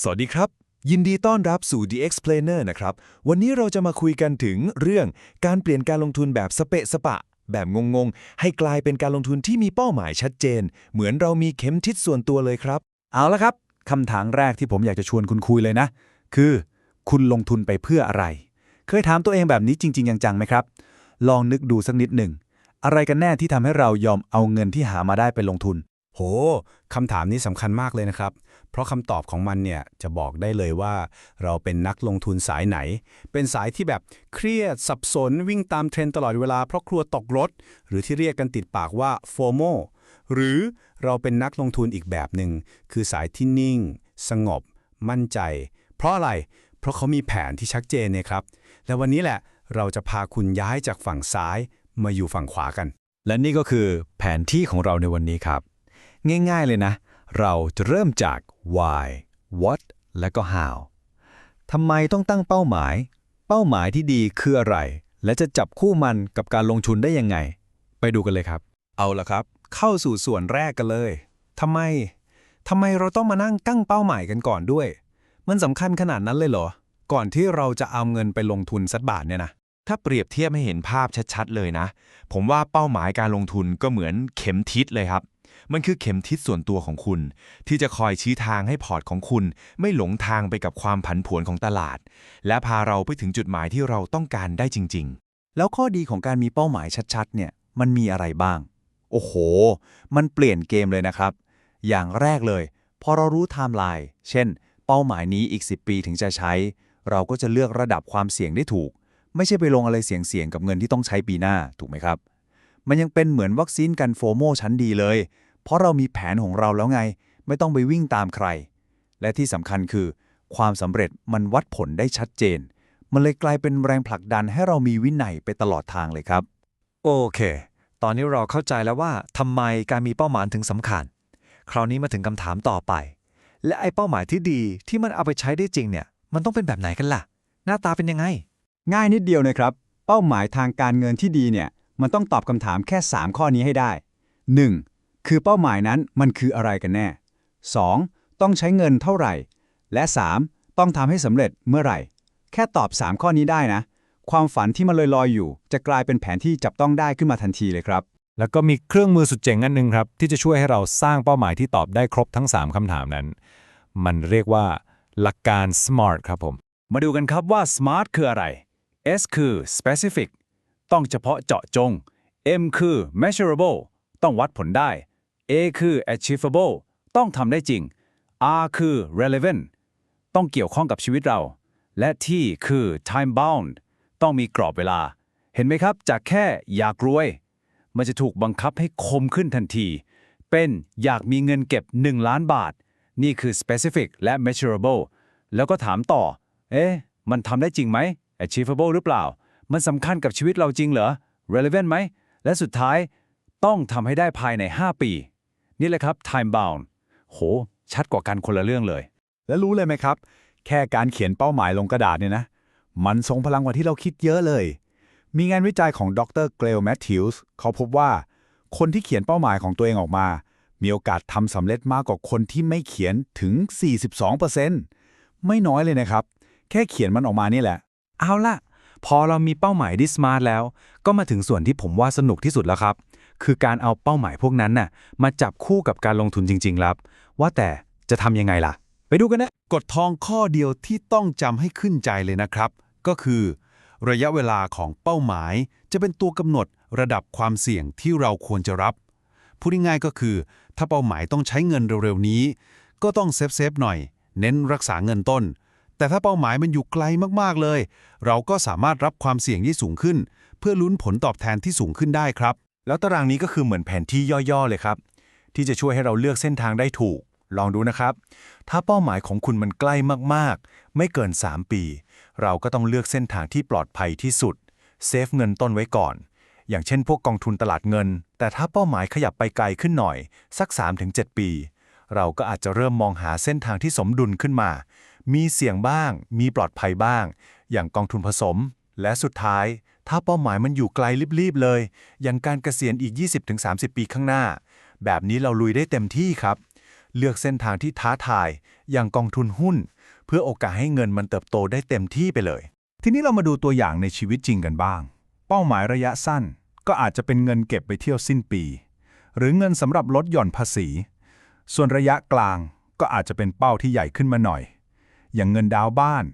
สวัสดีครับ ยินดีต้อนรับสู่ The Explainer นะครับ วันนี้เราจะมาคุยกันถึงเรื่องการเปลี่ยนการลงทุนแบบสเปะสปะ แบบงงๆ ให้กลายเป็นการลงทุนที่มีเป้าหมายชัดเจน เหมือนเรามีเข็มทิศส่วนตัวเลยครับ เอาละครับคำถามแรกที่ผมอยากจะชวนคุณคุยเลยนะ คือ คุณลงทุนไปเพื่ออะไร เคยถามตัวเองแบบนี้จริง ๆ จังๆไหมครับ ลองนึกดูสักนิดหนึ่งอะไรกันแน่ที่ทำให้เรายอมเอาเงินที่หามาได้ไปลงทุน โหคำถามนี้สำคัญมากเลยนะครับ เพราะคำตอบของมันเนี่ยจะบอกได้เลยว่า เราเป็นนักลงทุนสายไหน เป็นสายที่แบบเครียดสับสนวิ่งตามเทรนตลอดเวลาเพราะครัวตกรถ หรือที่เรียกกันติดปากว่า FOMO หรือเราเป็นนักลงทุนอีกแบบหนึ่งคือสายที่นิ่ง สงบ มั่นใจ เพราะอะไร เพราะเขามีแผนที่ชัดเจนเนี่ยครับ และวันนี้แหละเราจะพาคุณย้ายจากฝั่งซ้ายมาอยู่ฝั่งขวากัน และนี่ก็คือแผนที่ของเราในวันนี้ครับ ง่ายๆเลยนะ เราจะเริ่มจาก why what และก็ how ทำไมต้องตั้งเป้าหมาย เป้าหมายที่ดีคืออะไร และจะจับคู่มันกับการลงทุนได้ยังไง ไปดูกันเลยครับ เอาละครับ เข้าสู่ส่วนแรกกันเลยทำไมทำไมเราต้องมานั่งกั้งเป้าหมายกันก่อนด้วย มันสำคัญขนาดนั้นเลยเหรอ ก่อนที่เราจะเอาเงินไปลงทุนสักบาทเนี่ยนะถ้าเปรียบเทียบให้เห็นภาพชัดๆเลยนะ ผมว่าเป้าหมายการลงทุนก็เหมือนเข็มทิศเลยครับ มันคือเข็มทิศส่วนตัวของคุณ ที่จะคอยชี้ทางให้พอร์ตของคุณ ไม่หลงทางไปกับความผันผวนของตลาด และพาเราไปถึงจุดหมายที่เราต้องการได้จริง ๆ แล้วข้อดีของการมีเป้าหมายชัดๆ เนี่ย มันมีอะไรบ้าง โอ้โห มันเปลี่ยนเกมเลยนะครับ อย่างแรกเลย พอเรารู้ไทม์ไลน์ เช่น เป้าหมายนี้อีก 10 ปีถึงจะใช้ เราก็จะเลือกระดับความเสี่ยงได้ถูก ไม่ใช่ไปลงอะไรเสี่ยงๆกับเงินที่ต้องใช้ปีหน้า ถูกไหมครับ มันยังเป็นเหมือนวัคซีนกันโฟโมชั้นดีเลย เพราะเรามีแผนของเราแล้วไง ไม่ต้องไปวิ่งตามใคร และที่สำคัญคือ ความสำเร็จมันวัดผลได้ชัดเจน มันเลยกลายเป็นแรงผลักดันให้เรามีวินัยไปตลอดทางเลยครับ โอเค ตอนนี้เราเข้าใจแล้วว่าทำไมการมีเป้าหมายถึงสำคัญ คราวนี้มาถึงคำถามต่อไป และไอ้เป้าหมายที่ดีที่มันเอาไปใช้ได้จริงเนี่ย มันต้องเป็นแบบไหนกันล่ะ หน้าตาเป็นยังไง ง่ายนิดเดียวนะครับ เป้าหมายทางการเงินที่ดีเนี่ย มันต้องตอบคำถามแค่ 3 ข้อนี้ให้ได้ 1. คือเป้าหมายนั้นมันคืออะไรกันแน่ 2. ต้องใช้เงินเท่าไหร่ และ 3. ต้องทำให้สำเร็จเมื่อไหร่ แค่ตอบ 3 ข้อนี้ได้นะ ความฝันที่มันลอยๆอยู่ จะกลายเป็นแผนที่จับต้องได้ขึ้นมาทันทีเลยครับ แล้วก็มีเครื่องมือสุดเจ๋งอันหนึงครับ ที่จะช่วยให้เราสร้างเป้าหมายที่ตอบได้ครบทั้ง 3คำถามนั้น มันเรียกว่า หลักการ SMART ครับผม มาดูกันครับว่า smart คืออะไร S คือ specific ต้องเฉพาะเจาะจง M คือ measurable ต้องวัดผลได้ A คือ achievable ต้องทำได้จริง R คือ relevant ต้องเกี่ยวข้องกับชีวิตเรา และ T คือ time bound ต้องมีกรอบเวลา เห็นไหมครับ จากแค่อยากรวย มันจะถูกบังคับให้คมขึ้นทันที เป็นอยากมีเงินเก็บ 1 ล้านบาท นี่คือ specific และ measurable แล้วก็ถามต่อ เอ๊ะ มันทำได้จริงไหม achievable หรือเปล่า มันสำคัญกับชีวิตเราจริงเหรอ relevant ไหม และสุดท้ายต้องทำให้ได้ภายใน 5 ปี นี่แหละครับ time bound โห ชัดกว่ากันคนละเรื่องเลย แล้วรู้เลยไหมครับ แค่การเขียนเป้าหมายลงกระดาษเนี่ยนะ มันทรงพลังกว่าที่เราคิดเยอะเลย มีงานวิจัยของดรเกลแมทธิวส์เขาพบว่า คนที่เขียนเป้าหมายของตัวเองออกมา มีโอกาสทำสำเร็จมากกว่าคนที่ไม่เขียนถึง 42%ไม่น้อยเลยนะครับ แค่เขียนมันออกมานี่แหละ เอาล่ะ พอเรามีเป้าหมายที่สมาร์ทแล้ว ก็มาถึงส่วนที่ผมว่าสนุกที่สุดแล้วครับ คือการเอาเป้าหมายพวกนั้นน่ะมาจับคู่กับการลงทุนจริงๆครับ ว่าแต่จะทำยังไงล่ะ ไปดูกันนะ กฎทองข้อเดียวที่ต้องจำให้ขึ้นใจเลยนะครับ ก็คือ ระยะเวลาของเป้าหมาย จะเป็นตัวกำหนดระดับความเสี่ยงที่เราควรจะรับพูดง่ายๆก็คือ ถ้าเป้าหมายต้องใช้เงินเร็วๆนี้ ก็ต้องเซฟเซฟๆหน่อย เน้นรักษาเงินต้น แต่ถ้าเป้าหมายมันอยู่ไกลมากๆเลย เราก็สามารถรับความเสี่ยงที่สูงขึ้น เพื่อลุ้นผลตอบแทนที่สูงขึ้นได้ครับ แล้วตารางนี้ก็คือเหมือนแผนที่ย่อๆเลยครับ ที่จะช่วยให้เราเลือกเส้นทางได้ถูก ลองดูนะครับ ถ้าเป้าหมายของคุณมันใกล้มากๆ ไม่เกิน 3 ปี เราก็ต้องเลือกเส้นทางที่ปลอดภัยที่สุด เซฟเงินต้นไว้ก่อน อย่างเช่นพวกกองทุนตลาดเงิน แต่ถ้าเป้าหมายขยับไปไกลขึ้นหน่อย สัก 3-7 ปี เราก็อาจจะเริ่มมองหาเส้นทางที่สมดุลขึ้นมา มีเสี่ยงบ้าง มีปลอดภัยบ้าง อย่างกองทุนผสม และสุดท้าย ถ้าเป้าหมายมันอยู่ไกลรีบๆเลย อย่างการเกษียณอีก 20-30 ปีข้างหน้า แบบนี้เราลุยได้เต็มที่ครับ เลือกเส้นทางที่ท้าทาย อย่างกองทุนหุ้น เพื่อโอกาสให้เงินมันเติบโตได้เต็มที่ไปเลย ทีนี้เรามาดูตัวอย่างในชีวิตจริงกันบ้าง เป้าหมายระยะสั้น ก็อาจจะเป็นเงินเก็บไปเที่ยวสิ้นปี หรือเงินสำหรับลดหย่อนภาษี ส่วนระยะกลางก็อาจจะเป็นเป้าที่ใหญ่ขึ้นมาหน่อย อย่างเงินดาวบ้าน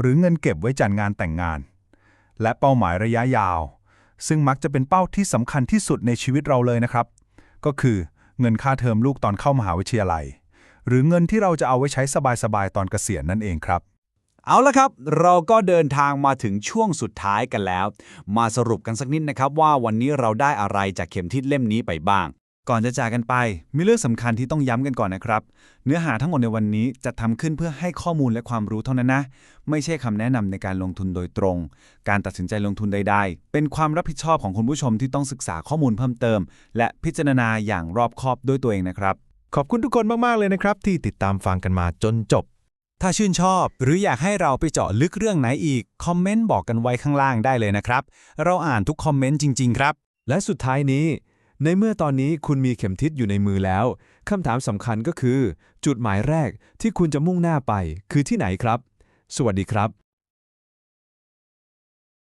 หรือเงินเก็บไว้จัดงานแต่งงาน และเป้าหมายระยะยาว ซึ่งมักจะเป็นเป้าที่สำคัญที่สุดในชีวิตเราเลยนะครับ ก็คือเงินค่าเทอมลูกตอนเข้ามหาวิทยาลัย หรือเงินที่เราจะเอาไว้ใช้สบายๆตอนเกษียณนั่นเองครับ เอาละครับ เราก็เดินทางมาถึงช่วงสุดท้ายกันแล้ว มาสรุปกันสักนิดนะครับว่าวันนี้เราได้อะไรจากเข็มทิศเล่มนี้ไปบ้าง ก่อนจะจากกันไป มีเรื่องสำคัญที่ต้องย้ำกันก่อนนะครับ เนื้อหาทั้งหมดในวันนี้จะทำขึ้นเพื่อให้ข้อมูลและความรู้เท่านั้นนะ ไม่ใช่คำแนะนำในการลงทุนโดยตรง การตัดสินใจลงทุนใด ๆ เป็นความรับผิดชอบของคุณผู้ชมที่ต้องศึกษาข้อมูลเพิ่มเติม และพิจารณาอย่างรอบคอบด้วยตัวเองนะครับ ขอบคุณทุกคนมากๆเลยนะครับ ที่ติดตามฟังกันมาจนจบ ถ้าชื่นชอบ หรืออยากให้เราไปเจาะลึกเรื่องไหนอีกคอมเมนต์บอกกันไว้ข้างล่างได้เลยนะครับ เราอ่านทุกคอมเมนต์จริง ๆ ครับ และสุดท้ายนี้ ในเมื่อตอนนี้คุณมีเข็มทิศอยู่ในมือแล้วคำถามสำคัญก็คือ จุดหมายแรกที่คุณจะมุ่งหน้าไป คือที่ไหนครับ สวัสดีครับ